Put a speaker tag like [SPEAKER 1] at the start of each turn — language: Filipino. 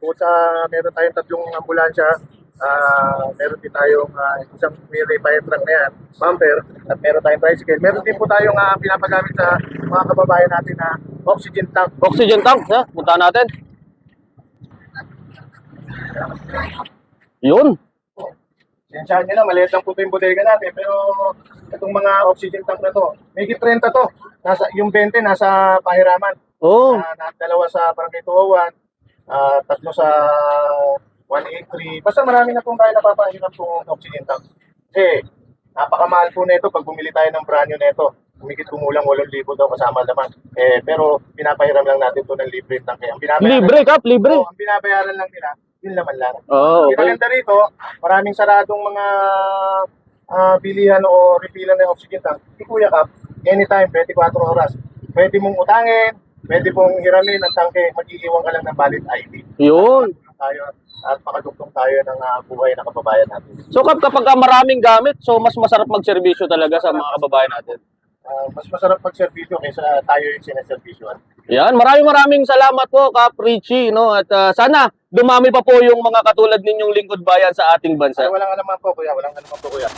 [SPEAKER 1] bukod sa meron tayong tatlong ambulansya, ah meron din tayong ah, isang may fire truck na yan, bumper, at meron tayong tricycle. Meron din po tayong ah, pinapagamit sa mga kababayan natin na oxygen tank.
[SPEAKER 2] Oxygen tank, ha? Punta natin. Yun.
[SPEAKER 1] Sensyahan nyo na, maliit lang po ito yung bodega natin, pero itong mga oxygen tank na to, may 30 to. Nasa, yung 20 nasa pahiraman.
[SPEAKER 2] Oh,
[SPEAKER 1] na, dalawa sa Barangay 201, ah, tatlo sa 183. Basta marami na pong tayo napapahinap pong oxygen tank. Kasi napakamahal po nito pag bumili tayo ng brand new nito. Kumikit kumulang 8,000 daw kasama naman. Eh, pero pinapahiram lang natin to ng libre tank. Ang binabayaran,
[SPEAKER 2] libre, Kap, libre.
[SPEAKER 1] Oo, ang binabayaran lang nila, yun naman lang.
[SPEAKER 2] Oh,
[SPEAKER 1] Ang
[SPEAKER 2] okay.
[SPEAKER 1] maganda rito, maraming saradong mga ah, bilihan o refilan ng oxygen tank. Si Kuya Kap, anytime, 24 oras. Pwede mong utangin, pwede mong hiramin ang tangke, mag-iiwan ka lang ng valid ID.
[SPEAKER 2] Yun.
[SPEAKER 1] Tayo, at makadugtong tayo ng ah, buhay ng kababayan natin.
[SPEAKER 2] So, Kap, kapag ka maraming gamit, so mas masarap magserbisyo talaga sa mga kababayan natin.
[SPEAKER 1] Ah, mas masarap pag-servisyo kaysa tayo yung sineservisyoan.
[SPEAKER 2] Yan, maraming maraming salamat po, Kap Richie, no? At ah, sana dumami pa po yung mga katulad ninyong lingkod bayan sa ating
[SPEAKER 1] Ay,
[SPEAKER 2] bansa.
[SPEAKER 1] walang anuman po, kuya. Walang anuman po, kuya.